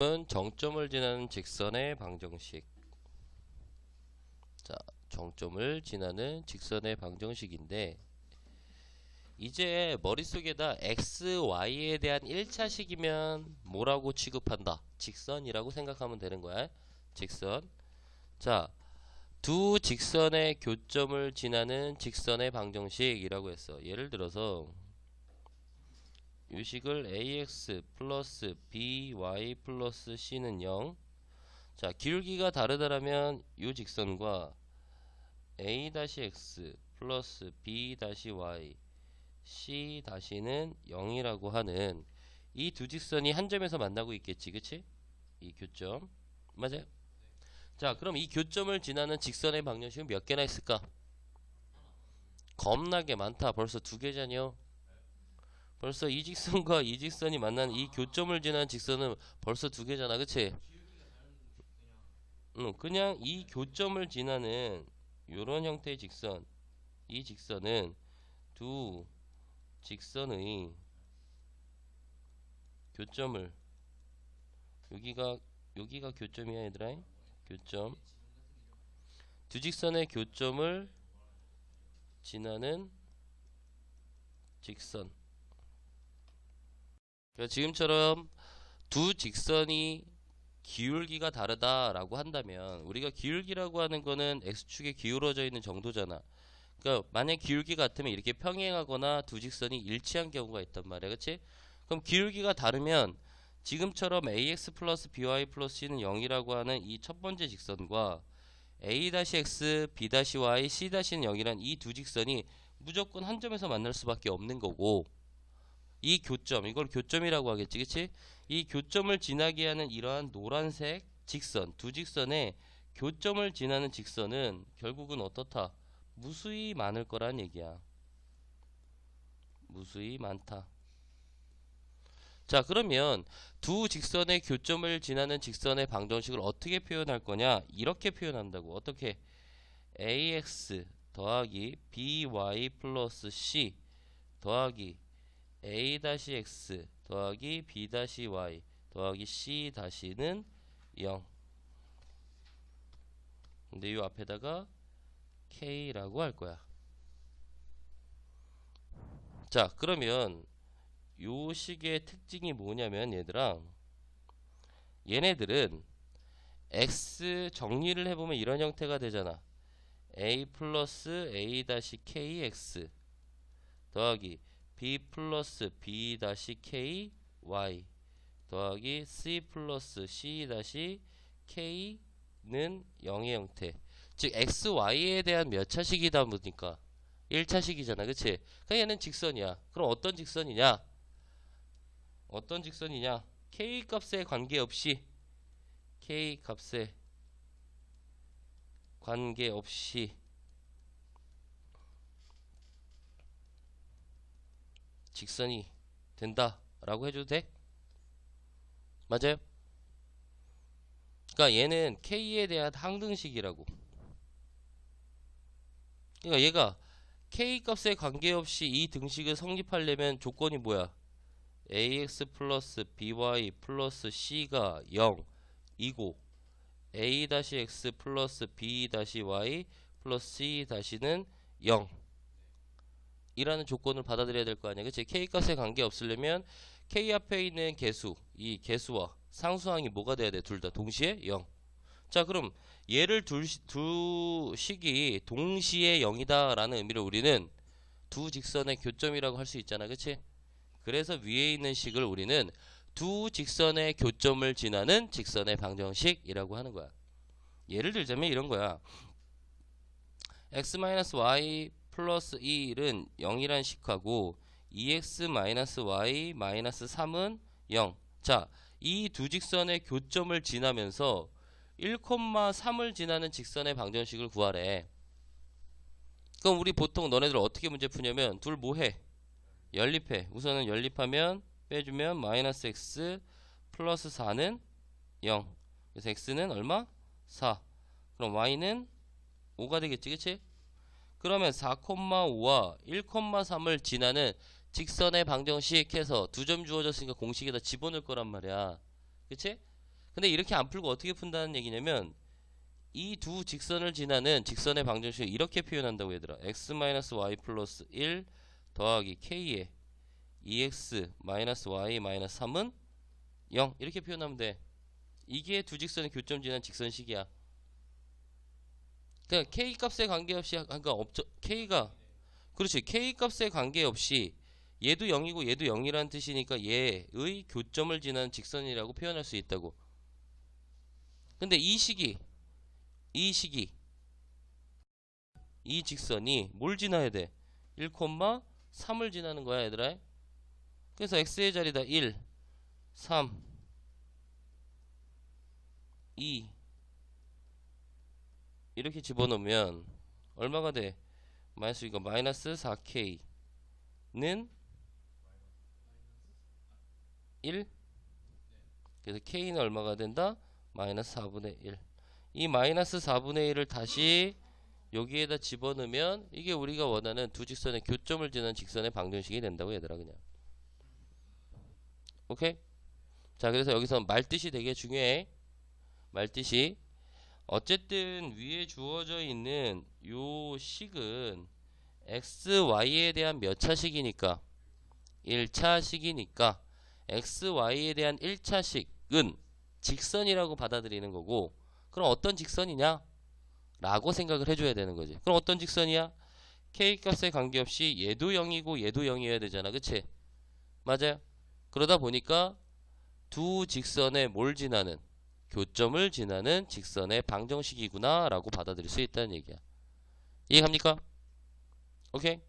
은 정점을 지나는 직선의 방정식. 자, 정점을 지나는 직선의 방정식인데 이제 머릿속에다 x, y에 대한 1차식이면 뭐라고 취급한다? 직선이라고 생각하면 되는 거야. 직선. 자, 두 직선의 교점을 지나는 직선의 방정식이라고 했어. 예를 들어서 유식을 ax 플러스 by 플러스 c는 0. 자, 기울기가 다르다라면 이 직선과 a-x 플러스 b-y c-는 0이라고 하는 이 두 직선이 한 점에서 만나고 있겠지. 그치? 이 교점. 맞아요? 자, 그럼 이 교점을 지나는 직선의 방정식은 몇 개나 있을까? 겁나게 많다. 벌써 두 개잖여. 벌써 이 직선과 이 직선이 만난 이 교점을 지나는 직선은 벌써 두 개잖아. 그치? 응, 그냥 이 교점을 지나는 요런 형태의 직선. 이 직선은 두 직선의 교점을 여기가 여기가 교점이야 얘들아 교점 두 직선의 교점을 지나는 직선 그러니까 지금처럼 두 직선이 기울기가 다르다라고 한다면 우리가 기울기라고 하는 거는 x축에 기울어져 있는 정도잖아. 그러니까 만약 기울기 같으면 이렇게 평행하거나 두 직선이 일치한 경우가 있단 말이야. 그치? 그럼 기울기가 다르면 지금처럼 ax 플러스 by 플러스 c는 0이라고 하는 이 첫 번째 직선과 a-x, b-y, c-는 0이란 이 두 직선이 무조건 한 점에서 만날 수밖에 없는 거고 이 교점, 이걸 교점이라고 하겠지, 그치? 이 교점을 지나게 하는 이러한 노란색 직선, 두 직선의 교점을 지나는 직선은 결국은 어떻다? 무수히 많을 거란 얘기야. 무수히 많다. 자 그러면 두 직선의 교점을 지나는 직선의 방정식을 어떻게 표현할 거냐 이렇게 표현한다고 어떻게 ax 더하기 by 플러스 c 더하기 a-x 더하기 b-y 더하기 c-는 0 근데 이 앞에다가 k라고 할 거야. 자 그러면 요 식의 특징이 뭐냐면 얘들아. 얘네들은 x 정리를 해보면 이런 형태가 되잖아. A 플러스 a 다시 kx 더하기 b 플러스 b 다시 k y 더하기 c 플러스 c 다시 k는 0의 형태. 즉 x, y에 대한 몇 차식이다 보니까 1차식이잖아. 그치? 그럼 얘는 직선이야. 그럼 어떤 직선이냐? 어떤 직선이냐? k 값에 관계없이 k 값에 관계없이 직선이 된다 라고 해줘도 돼? 맞아요? 그러니까 얘는 k에 대한 항등식이라고 그러니까 얘가 k 값에 관계없이 이 등식을 성립하려면 조건이 뭐야 ax 플러스 by 플러스 c가 0이고 a-x 플러스 b-y 플러스 c-는 0 이라는 조건을 받아들여야 될 거 아니야 그치? K 값에 관계 없으려면 k 앞에 있는 개수 이 개수와 상수항이 뭐가 돼야 돼? 둘 다 동시에? 0 자 그럼 얘를 둘, 두 식이 동시에 0이다 라는 의미로 우리는 두 직선의 교점이라고 할 수 있잖아. 그치? 그래서 위에 있는 식을 우리는 두 직선의 교점을 지나는 직선의 방정식이라고 하는 거야. 예를 들자면 이런 거야. x-y 플러스 1은 0이란 식하고 2x-y 3은 0. 자, 이 두 직선의 교점을 지나면서 1,3을 지나는 직선의 방정식을 구하래. 그럼 우리 보통 너네들 어떻게 문제 푸냐면 둘 뭐해? 연립해. 우선은 연립하면 빼주면 마이너스 x 플러스 4는 0. 그래서 x는 얼마? 4. 그럼 y는 5가 되겠지. 그치? 그러면 4,5와 1,3을 지나는 직선의 방정식 해서 두 점 주어졌으니까 공식에다 집어넣을 거란 말이야. 그치? 근데 이렇게 안 풀고 어떻게 푼다는 얘기냐면 이 두 직선을 지나는 직선의 방정식을 이렇게 표현한다고 얘들아 x-y 플러스 1 더하기 k의 2x 마이너스 y 마이너스 3은 0 이렇게 표현하면 돼 이게 두 직선의 교점 지난 직선식이야 그러니까 k 값에 관계없이 그러니까 업적 k가 그렇지. K 값에 관계없이 얘도 0이고 얘도 0이라는 뜻이니까 얘의 교점을 지나는 직선이라고 표현할 수 있다고. 근데 이 식이 이 식이 이 직선이 뭘 지나야 돼? 1,3을 지나는 거야 얘들아. 그래서 x의 자리다. 1 3 2 이렇게 집어넣으면 얼마가 돼? 마이너스 이거 마이너스 4k는 1 그래서 k는 얼마가 된다? 마이너스 4분의 1. 이 마이너스 4분의 1을 다시 여기에다 집어넣으면 이게 우리가 원하는 두 직선의 교점을 지는 직선의 방정식이 된다고 얘들아 그냥. 오케이? 자 그래서 여기서 말뜻이 되게 중요해. 말뜻이 어쨌든 위에 주어져 있는 요 식은 x, y에 대한 몇 차식이니까 1차식이니까 x, y에 대한 1차식은 직선이라고 받아들이는 거고 그럼 어떤 직선이냐? 라고 생각을 해줘야 되는 거지 그럼 어떤 직선이야? k 값에 관계없이 얘도 0이고 얘도 0이어야 되잖아 그치? 맞아요 그러다 보니까 두 직선에 뭘 지나는 교점을 지나는 직선의 방정식이구나 라고 받아들일 수 있다는 얘기야 이해갑니까? 오케이